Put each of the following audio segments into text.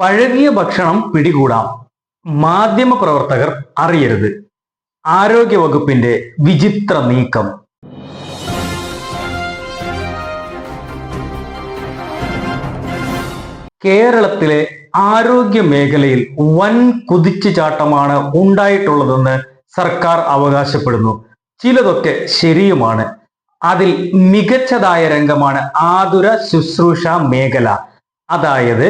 പഴകിയ ഭക്ഷണം പിടികൂടാം. മാധ്യമ പ്രവർത്തകർ അറിയരുത്. ആരോഗ്യവകുപ്പിന്റെ വിചിത്ര നീക്കം. കേരളത്തിലെ ആരോഗ്യ മേഖലയിൽ വൻ കുതിച്ചുചാട്ടമാണ് ഉണ്ടായിട്ടുള്ളതെന്ന് സർക്കാർ അവകാശപ്പെടുന്നു. ചിലതൊക്കെ ശരിയുമാണ്. അതിൽ മികച്ചതായ രംഗമാണ് ആതുര ശുശ്രൂഷ മേഖല. അതായത്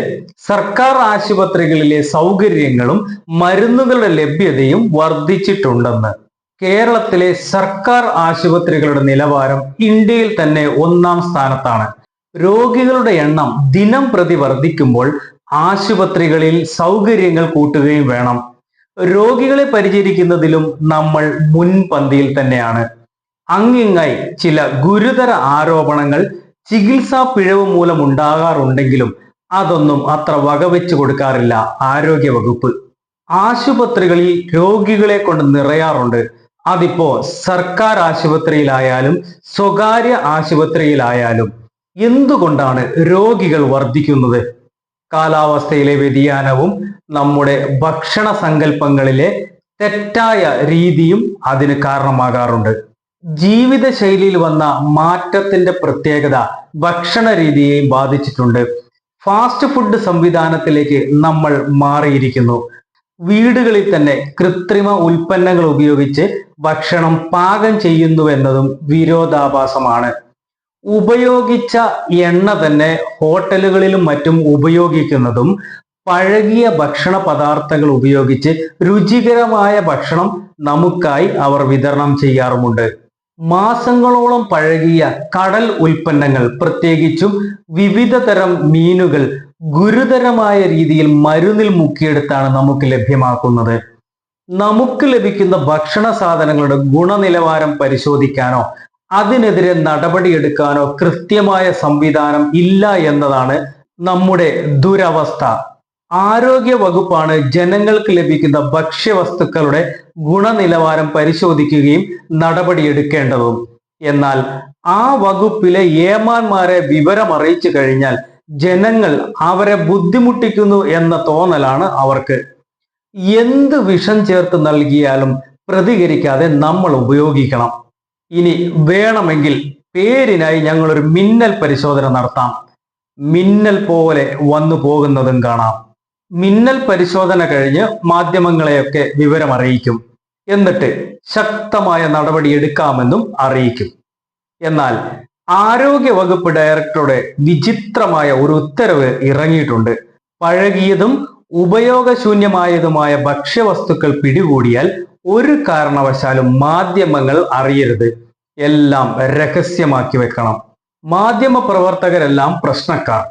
സർക്കാർ ആശുപത്രികളിലെ സൗകര്യങ്ങളും മരുന്നുകളുടെ ലഭ്യതയും വർദ്ധിച്ചിട്ടുണ്ടെന്ന്. കേരളത്തിലെ സർക്കാർ ആശുപത്രികളുടെ നിലവാരം ഇന്ത്യയിൽ തന്നെ ഒന്നാം സ്ഥാനത്താണ്. രോഗികളുടെ എണ്ണം ദിനം പ്രതി വർദ്ധിക്കുമ്പോൾ ആശുപത്രികളിൽ സൗകര്യങ്ങൾ കൂട്ടുകയും വേണം. രോഗികളെ പരിചരിക്കുന്നതിലും നമ്മൾ മുൻപന്തിയിൽ തന്നെയാണ്. അങ്ങിങ്ങായി ചില ഗുരുതര ആരോപണങ്ങൾ ചികിത്സാ പിഴവ് മൂലം ഉണ്ടാകാറുണ്ടെങ്കിലും അതൊന്നും അത്ര വകവെച്ച് കൊടുക്കാറില്ല. ആരോഗ്യ വകുപ്പ്. ആശുപത്രികളിൽ രോഗികളെ കൊണ്ട് നിറയാറുണ്ട്. അതിപ്പോ സർക്കാർ ആശുപത്രിയിലായാലും സ്വകാര്യ ആശുപത്രിയിലായാലും എന്തുകൊണ്ടാണ് രോഗികൾ വർദ്ധിക്കുന്നത്? കാലാവസ്ഥയിലെ വ്യതിയാനവും നമ്മുടെ ഭക്ഷണ സങ്കല്പങ്ങളിലെ തെറ്റായ രീതിയും അതിന് കാരണമാകാറുണ്ട്. ജീവിതശൈലിയിൽ വന്ന മാറ്റത്തിന്റെ പ്രത്യേകത ഭക്ഷണ രീതിയെയും ബാധിച്ചിട്ടുണ്ട്. ഫാസ്റ്റ് ഫുഡ് സംവിധാനത്തിലേക്ക് നമ്മൾ മാറിയിരിക്കുന്നു. വീടുകളിൽ തന്നെ കൃത്രിമ ഉൽപ്പന്നങ്ങൾ ഉപയോഗിച്ച് ഭക്ഷണം പാകം ചെയ്യുന്നുവെന്നതും വിരോധാഭാസമാണ്. ഉപയോഗിച്ച എണ്ണ തന്നെ ഹോട്ടലുകളിലും മറ്റും ഉപയോഗിക്കുന്നതും പഴകിയ ഭക്ഷണ പദാർത്ഥങ്ങൾ ഉപയോഗിച്ച് രുചികരമായ ഭക്ഷണം നമുക്കായി അവർ വിതരണം ചെയ്യാറുമുണ്ട്. മാസങ്ങളോളം പഴകിയ കടൽ ഉൽപ്പന്നങ്ങൾ പ്രത്യേകിച്ചും വിവിധ തരം മീനുകൾ ഗുരുതരമായ രീതിയിൽ മരുന്നിൽ മുക്കിയെടുത്താണ് നമുക്ക് ലഭ്യമാക്കുന്നത്. നമുക്ക് ലഭിക്കുന്ന ഭക്ഷണ സാധനങ്ങളുടെ ഗുണനിലവാരം പരിശോധിക്കാനോ അതിനെതിരെ നടപടിയെടുക്കാനോ കൃത്യമായ സംവിധാനം ഇല്ല എന്നതാണ് നമ്മുടെ ദുരവസ്ഥ. ആരോഗ്യ വകുപ്പാണ് ജനങ്ങൾക്ക് ലഭിക്കുന്ന ഭക്ഷ്യവസ്തുക്കളുടെ ഗുണനിലവാരം പരിശോധിക്കുകയും നടപടിയെടുക്കേണ്ടതും. എന്നാൽ ആ വകുപ്പിലെ ഏമാന്മാരെ വിവരം അറിയിച്ചു കഴിഞ്ഞാൽ ജനങ്ങൾ അവരെ ബുദ്ധിമുട്ടിക്കുന്നു എന്ന തോന്നലാണ് അവർക്ക്. എന്ത് വിഷം ചേർത്ത് നൽകിയാലും പ്രതികരിക്കാതെ നമ്മൾ ഉപയോഗിക്കണം. ഇനി വേണമെങ്കിൽ പേരിനായി ഞങ്ങളൊരു മിന്നൽ പരിശോധന നടത്താം. മിന്നൽ പോലെ വന്നു പോകുന്നതും കാണാം. മിന്നൽ പരിശോധന കഴിഞ്ഞ് മാധ്യമങ്ങളെയൊക്കെ വിവരം അറിയിക്കും എന്നിട്ട് ശക്തമായ നടപടി എടുക്കാമെന്നും അറിയിക്കും. എന്നാൽ ആരോഗ്യ വകുപ്പ് ഡയറക്ടറുടെ വിചിത്രമായ ഒരു ഉത്തരവ് ഇറങ്ങിയിട്ടുണ്ട്. പഴകിയതും ഉപയോഗശൂന്യമായതുമായ ഭക്ഷ്യവസ്തുക്കൾ പിടികൂടിയാൽ ഒരു കാരണവശാലും മാധ്യമങ്ങൾ അറിയരുത്. എല്ലാം രഹസ്യമാക്കി വെക്കണം. മാധ്യമ പ്രവർത്തകരെല്ലാം പ്രശ്നക്കാർ.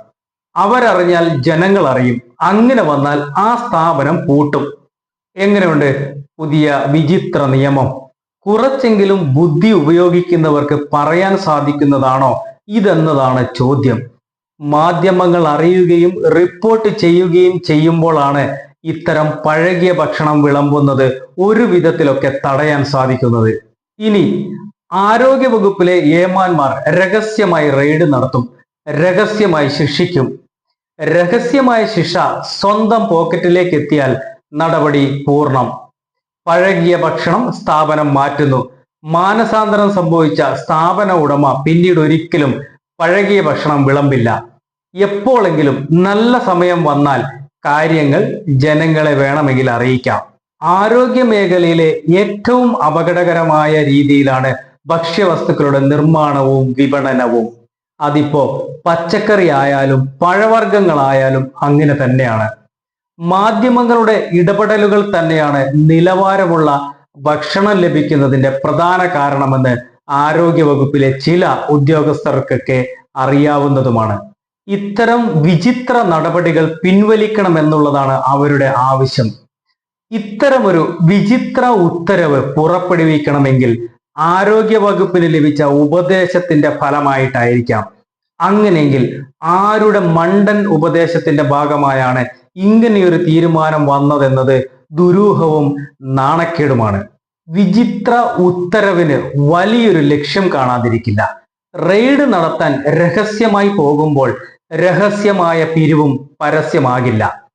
അവരറിഞ്ഞാൽ ജനങ്ങൾ അറിയും. അങ്ങനെ വന്നാൽ ആ സ്ഥാപനം പൂട്ടും. എങ്ങനെയുണ്ട്? പുതിയ വിചിത്ര നിയമം. കുറച്ചെങ്കിലും ബുദ്ധി ഉപയോഗിക്കുന്നവർക്ക് പറയാൻ സാധിക്കുന്നതാണോ? ഇതെന്നതാണ് ചോദ്യം. മാധ്യമങ്ങൾ അറിയുകയും റിപ്പോർട്ട് ചെയ്യുകയും ചെയ്യുമ്പോഴാണ് ഇത്തരം പഴകിയ ഭക്ഷണം വിളമ്പുന്നത് ഒരു വിധത്തിലൊക്കെ തടയാൻ സാധിക്കുന്നത്. ഇനി ആരോഗ്യ വകുപ്പിലെ ഏമാന്മാർ രഹസ്യമായി റെയ്ഡ് നടത്തും. രഹസ്യമായി ശിക്ഷിക്കും. രഹസ്യമായ ശിക്ഷ സ്വന്തം പോക്കറ്റിലേക്ക് എത്തിയാൽ നടപടി പൂർണം. പഴകിയ ഭക്ഷണം സ്ഥാപനം മാറ്റുന്നു. മാനസാന്തരം സംഭവിച്ച സ്ഥാപന ഉടമ പിന്നീട് ഒരിക്കലും പഴകിയ ഭക്ഷണം വിളമ്പില്ല. എപ്പോഴെങ്കിലും നല്ല സമയം വന്നാൽ കാര്യങ്ങൾ ജനങ്ങളെ വേണമെങ്കിൽ അറിയിക്കാം. ആരോഗ്യ മേഖലയിലെ ഏറ്റവും അപകടകരമായ രീതിയിലാണ് ഭക്ഷ്യവസ്തുക്കളുടെ നിർമ്മാണവും വിപണനവും. അതിപ്പോ പച്ചക്കറി ആയാലും പഴവർഗങ്ങളായാലും അങ്ങനെ തന്നെയാണ്. മാധ്യമങ്ങളുടെ ഇടപെടലുകൾ തന്നെയാണ് നിലവാരമുള്ള ഭക്ഷണം ലഭിക്കുന്നതിന്റെ പ്രധാന കാരണമെന്ന് ആരോഗ്യ വകുപ്പിലെ ചില ഉദ്യോഗസ്ഥർക്കൊക്കെ അറിയാവുന്നതുമാണ്. ഇത്തരം വിചിത്ര നടപടികൾ പിൻവലിക്കണം എന്നുള്ളതാണ് അവരുടെ ആവശ്യം. ഇത്തരമൊരു വിചിത്ര ഉത്തരവ് പുറപ്പെടുവിക്കണമെങ്കിൽ ആരോഗ്യ വകുപ്പിന് ലഭിച്ച ഉപദേശത്തിന്റെ ഫലമായിട്ടായിരിക്കാം. അങ്ങനെയെങ്കിൽ ആരുടെ മണ്ടൻ ഉപദേശത്തിന്റെ ഭാഗമായാണ് ഇങ്ങനെയൊരു തീരുമാനം വന്നതെന്നത് ദുരൂഹവും നാണക്കേടുമാണ്. വിചിത്ര ഉത്തരവിന് വലിയൊരു ലക്ഷ്യം കാണാതിരിക്കില്ല. റെയ്ഡ് നടത്താൻ രഹസ്യമായി പോകുമ്പോൾ രഹസ്യമായ പിരിവും പരസ്യമാകില്ല.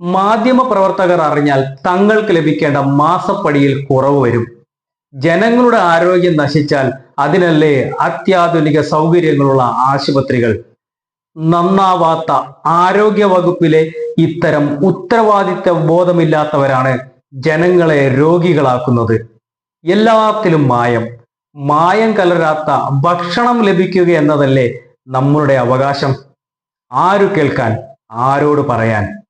മാധ്യമ പ്രവർത്തകർ അറിഞ്ഞാൽ തങ്ങൾക്ക് ലഭിക്കേണ്ട മാസപ്പടിയിൽ കുറവ് വരും. ജനങ്ങളുടെ ആരോഗ്യം നശിച്ചാൽ അതിനല്ലേ അത്യാധുനിക സൗകര്യങ്ങളുള്ള ആശുപത്രികൾ? നന്നാവാത്ത ആരോഗ്യ വകുപ്പിലെ ഇത്തരം ഉത്തരവാദിത്വ ബോധമില്ലാത്തവരാണ് ജനങ്ങളെ രോഗികളാക്കുന്നത്. എല്ലാത്തിലും മായം. മായം കലരാത്ത ഭക്ഷണം ലഭിക്കുക എന്നതല്ലേ നമ്മളുടെ അവകാശം? ആരു കേൾക്കാൻ? ആരോട് പറയാൻ?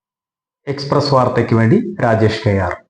എക്സ്പ്രസ് വാർത്തയ്ക്ക് വേണ്ടി രാജേഷ് കെ ആർ.